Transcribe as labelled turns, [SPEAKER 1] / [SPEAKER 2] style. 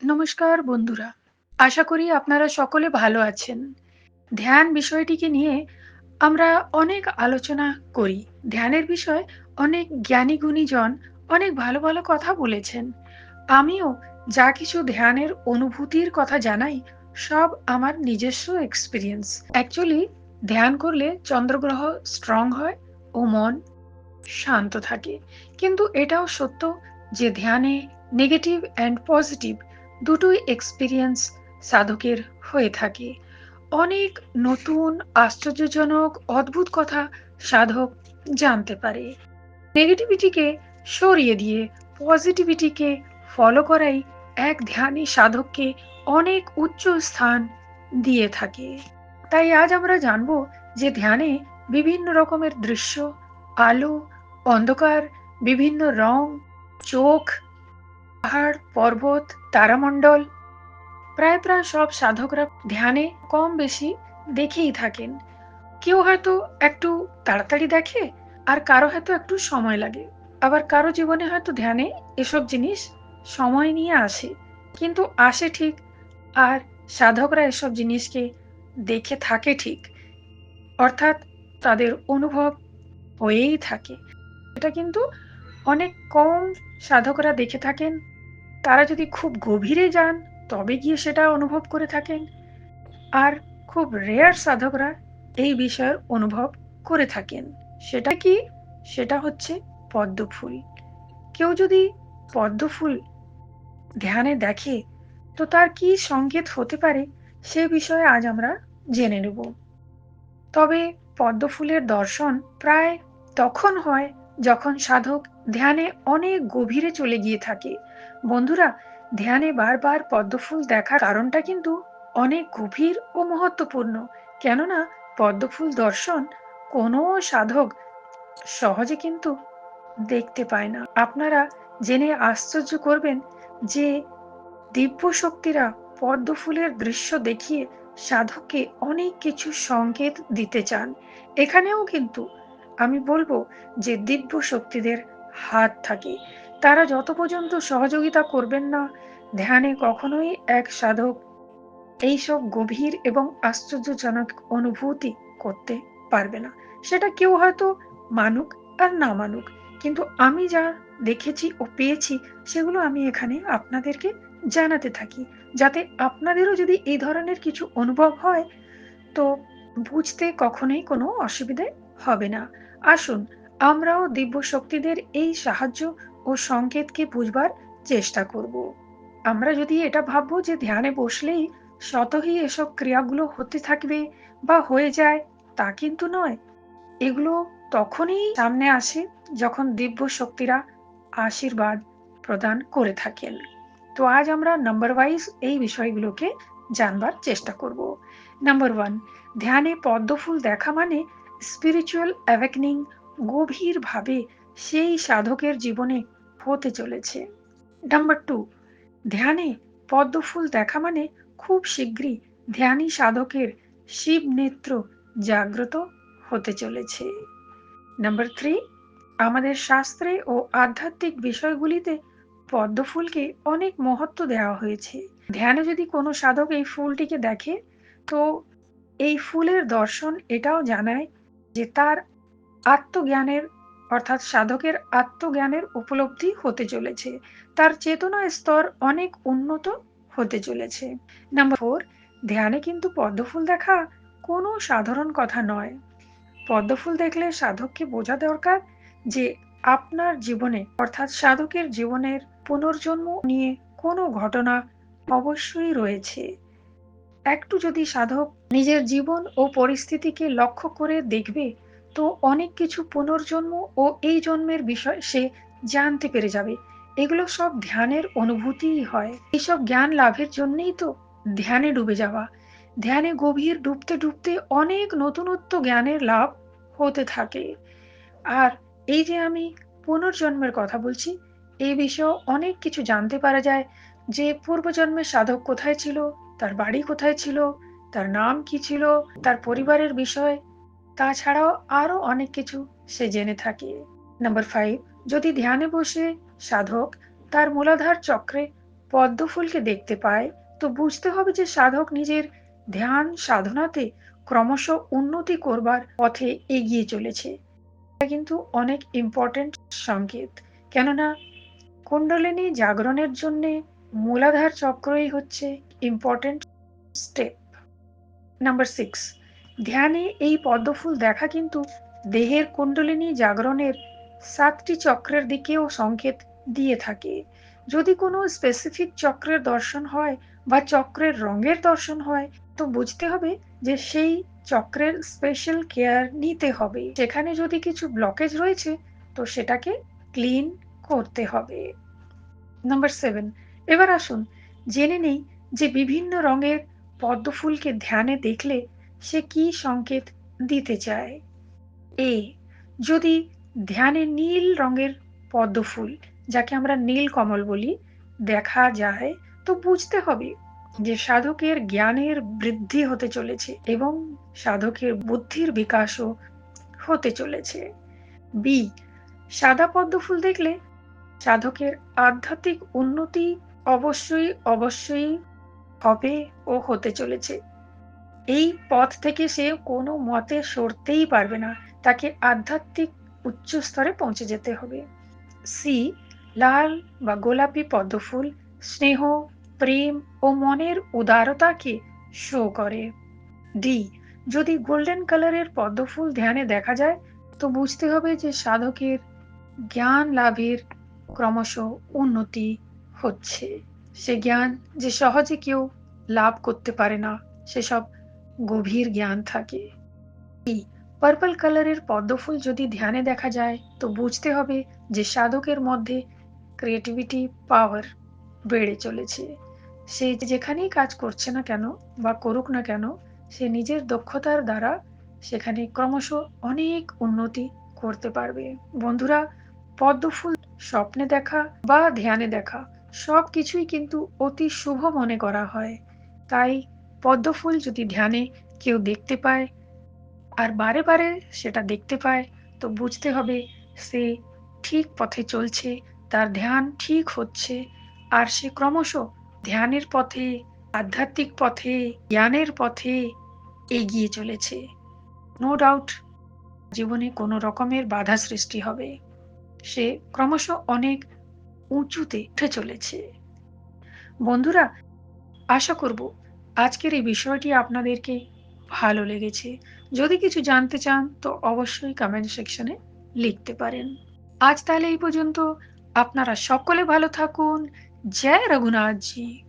[SPEAKER 1] নমস্কার বন্ধুরা। আশা করি আপনারা সকলে ভালো আছেন। ধ্যান বিষয়টিকে নিয়ে আমরা অনেক আলোচনা করি। ধ্যানের বিষয়ে অনেক জ্ঞানী গুণীজন অনেক ভালো, ভালো কথা বলেছেন। আমিও যা কিছু ধ্যানের অনুভূতির কথা জানাই, সব আমার নিজস্ব এক্সপিরিয়েন্স অ্যাকচুয়ালি ধ্যান করলে চন্দ্রগ্রহ স্ট্রং হয় ও মন শান্ত থাকে। কিন্তু এটাও সত্য যে ধ্যানে নেগেটিভ অ্যান্ড পজিটিভ দুটোই এক্সপিরিয়েন্স সাধকের হয়ে থাকে। অনেক নতুন, আশ্চর্যজনক, অদ্ভুত কথা সাধক জানতে পারে। নেগেটিভিটিকে সরিয়ে দিয়ে পজিটিভিটিকে ফলো করাই এক ধ্যানী সাধককে অনেক উচ্চ স্থান দিয়ে থাকে। তাই আজ আমরা জানব যে ধ্যানে বিভিন্ন রকমের দৃশ্য, আলো, অন্ধকার, বিভিন্ন রং, চোখ, পাহাড়, পর্বত, তারামণ্ডল প্রায়, প্রায় সব সাধকরা ধ্যানে কম বেশি দেখেই থাকেন। কেউ হয়তো একটু তাড়াতাড়ি দেখে, আর কারও হয়তো একটু সময় লাগে। আবার কারও জীবনে হয়তো ধ্যানে এসব জিনিস সময় নিয়ে আসে। কিন্তু আসে ঠিক, আর সাধকরা এসব জিনিসকে দেখে থাকে ঠিক। অর্থাৎ তাদের অনুভব হয়েই থাকে। এটা কিন্তু অনেক কম সাধকরা দেখে থাকেন। তারা যদি খুব গভীরে যান, তবে গিয়ে সেটা অনুভব করে থাকেন। আর খুব রেয়ার সাধকরা এই বিষয়ের অনুভব করে থাকেন। সেটা কি? সেটা হচ্ছে পদ্মফুল। কেউ যদি পদ্মফুল ধ্যানে দেখে, তো তার কি সংকেত হতে পারে সে বিষয়ে আজ আমরা জেনে নেব। তবে পদ্মফুলের দর্শন প্রায় তখন হয় যখন সাধক ধ্যানে অনেক গভীরে চলে গিয়ে থাকে। বন্ধুরা, ধ্যানে বারবার পদ্মফুল দেখার কারণটা কিন্তু অনেক গভীর ও মহত্বপূর্ণ। কেননা, পদ্মফুল দর্শন কোনো সাধক সহজে কিন্তু দেখতে পায় না। আপনারা জেনে আশ্চর্য করবেন যে দিব্য শক্তিরা পদ্মফুলের দৃশ্য দেখিয়ে সাধককে অনেক কিছু সংকেত দিতে চান। এখানেও কিন্তু আমি বলব যে দিব্য শক্তিদের হাত থাকে। তারা যত পর্যন্ত সহযোগিতা করবেন না, ধ্যানে কখনোই এক সাধক এইসব গভীর এবং আশ্চর্যজনক অনুভূতি করতে পারবে না। সেটা কেউ হয়তো মানুক আর না মানুক। কিন্তু আমি যা দেখেছি ও পেয়েছি, সেগুলো আমি এখানে আপনাদেরকে জানাতে থাকি। যাতে আপনাদেরও যদি এই ধরনের কিছু অনুভব হয়, তো বুঝতে কখনোই কোনো অসুবিধে হবে না। আসুন আমরাও দিব্য শক্তিদের এই সাহায্য ও সংকেতকে বুঝবার চেষ্টা করব। আমরা যদি এটা ভাববো যে ধ্যানে বসলেই স্বতঃই এসব ক্রিয়াগুলো হতে থাকবে বা হয়ে যায়, তা কিন্তু নয়। এগুলো তখনই সামনে আসে যখন দিব্য শক্তিরা আশীর্বাদ প্রদান করে থাকেন। তো আজ আমরা নাম্বার ওয়াইজ এই বিষয়গুলোকে জানবার চেষ্টা করব। নাম্বার ওয়ান ধ্যানে পদ্মফুল দেখা মানে স্পিরিচুয়াল অ্যাওয়েকনিং গভীরভাবে সেই সাধকের জীবনে হতে চলেছে। নাম্বার টু ধ্যানে পদ্মফুল দেখা মানে খুব শীঘ্রই ধ্যানী সাধকের শিব নেত্র জাগ্রত হতে চলেছে। নাম্বার থ্রি আমাদের শাস্ত্রে ও আধ্যাত্মিক বিষয়গুলিতে পদ্মফুলকে অনেক মহত্ব দেওয়া হয়েছে। ধ্যানে যদি কোনো সাধক এই ফুলটিকে দেখে, তো এই ফুলের দর্শন এটাও জানায় যে তার আত্মজ্ঞানের, অর্থাৎ সাধকের আত্মজ্ঞানের উপলব্ধি হতে চলেছে। তার চেতনা স্তর অনেক উন্নত হতে চলেছে। নাম্বার ফোর ধ্যানে কিন্তু পদ্মফুল দেখা কোনো সাধারণ কথা নয়। পদ্মফুল দেখলে সাধককে বোঝা দরকার যে আপনার জীবনে, অর্থাৎ সাধকের জীবনের পুনর্জন্ম নিয়ে কোনো ঘটনা অবশ্যই রয়েছে। একটু যদি সাধক নিজের জীবন ও পরিস্থিতিকে লক্ষ্য করে দেখবে তো অনেক কিছু পুনর্জন্ম ও এই জন্মের বিষয় সে জানতে পেরে যাবে। এগুলো সব ধ্যানের অনুভূতিই হয়। এসব জ্ঞান লাভের জন্যই তো ধ্যানে ডুবে যাওয়া। ধ্যানে গভীর ডুবতে, ডুবতে অনেক নতুনত্ব জ্ঞানের লাভ হতে থাকে। আর এই যে আমি পুনর্জন্মের কথা বলছি, এই বিষয়ে অনেক কিছু জানতে পারা যায় যে পূর্বজন্মের সাধক কোথায় ছিল, তার বাড়ি কোথায় ছিল, তার নাম কি ছিল, তার পরিবারের বিষয়, তাছাড়াও আরও অনেক কিছু সে জেনে থাকে। নাম্বার ফাইভ যদি ধ্যানে বসে সাধক তার মূলাধার চক্রে পদ্ম ফুলকে দেখতে পায়, তো বুঝতে হবে যে সাধক নিজের ধ্যান সাধনাতে ক্রমশ উন্নতি করবার পথে এগিয়ে চলেছে। এটা কিন্তু অনেক ইম্পর্টেন্ট সংকেত। কেননা কুণ্ডলিনী জাগরণের জন্য মূলাধার চক্রই হচ্ছে ইম্পর্টেন্ট স্টেপ নাম্বার সিক্স ধ্যানে এই পদ্মফুল দেখা কিন্তু দেহের কুণ্ডলিনী জাগরণের সাতটি চক্রের দিকেও সংকেত দিয়ে থাকে। যদি কোনো স্পেসিফিক চক্রের দর্শন হয় বা চক্রের রঙের দর্শন হয়, তো বুঝতে হবে যে সেই চক্রের স্পেশাল কেয়ার নিতে হবে। সেখানে যদি কিছু ব্লকেজ রয়েছে, তো সেটাকে ক্লিন করতে হবে। নাম্বার সেভেন এবার আসুন, জেনে নেই যে বিভিন্ন রঙের পদ্মফুলকে ধ্যানে দেখলে সে কি সংকেত দিতে চায়? এ, যদি ধ্যানে নীল রঙের পদ্মফুল, যাকে আমরা নীল কমল বলি, দেখা যায়, তো বুঝতে হবে যে সাধকের জ্ঞানের বৃদ্ধি হতে চলেছে এবং সাধকের বুদ্ধির বিকাশও হতে চলেছে। বি, সাদা পদ্মফুল দেখলে সাধকের আধ্যাত্মিক উন্নতি অবশ্যই অবশ্যই হবে ও হতে চলেছে। এই পথ থেকে সে কোনো মতে সরতেই পারবে না। তাকে আধ্যাত্মিক উচ্চ স্তরে পৌঁছে যেতে হবে। সি, লাল বা গোলাপি পদ্মফুল, স্নেহ, প্রেম ও মনের উদারতাকে শো করে। ডি যদি গোল্ডেন কালারের পদ্মফুল ধ্যানে দেখা যায়, তো বুঝতে হবে যে সাধকের জ্ঞান লাভের ক্রমশ উন্নতি হচ্ছে। সে জ্ঞান যে সহজে কেউ লাভ করতে পারে না, সেসব গভীর জ্ঞান থাকে। পার্পল কালারের পদ্মফুল যদি ধ্যানে দেখা যায়, তো বুঝতে হবে যে সাধকের মধ্যে ক্রিয়েটিভিটি পাওয়ার বেড়ে চলেছে। সে যেখানেই কাজ করছে না কেন বা করুক না কেন, সে নিজের দক্ষতার দ্বারা সেখানে ক্রমশ অনেক উন্নতি করতে পারবে। বন্ধুরা, পদ্মফুল স্বপ্নে দেখা বা ধ্যানে দেখা সব কিছুই কিন্তু অতি শুভ মনে করা হয়। তাই পদ্মফুল যদি ধ্যানে কেউ দেখতে পায় আর বারে বারে সেটা দেখতে পায়, তো বুঝতে হবে সে ঠিক পথে চলছে, তার ধ্যান ঠিক হচ্ছে। আর সে ক্রমশ ধ্যানের পথে, আধ্যাত্মিক পথে, জ্ঞানের পথে এগিয়ে চলেছে। নো ডাউট জীবনে কোনো রকমের বাধা সৃষ্টি হবে। সে ক্রমশ অনেক উঁচুতে উঠে চলেছে। বন্ধুরা, আশা করব আজকের এই বিষয়টি আপনাদেরকে ভালো লেগেছে। যদি কিছু জানতে চান, তো অবশ্যই কমেন্ট সেকশনে লিখতে পারেন। আজ তাহলে এই পর্যন্ত। আপনারা সকলে ভালো থাকুন। জয় রঘুনাথজি।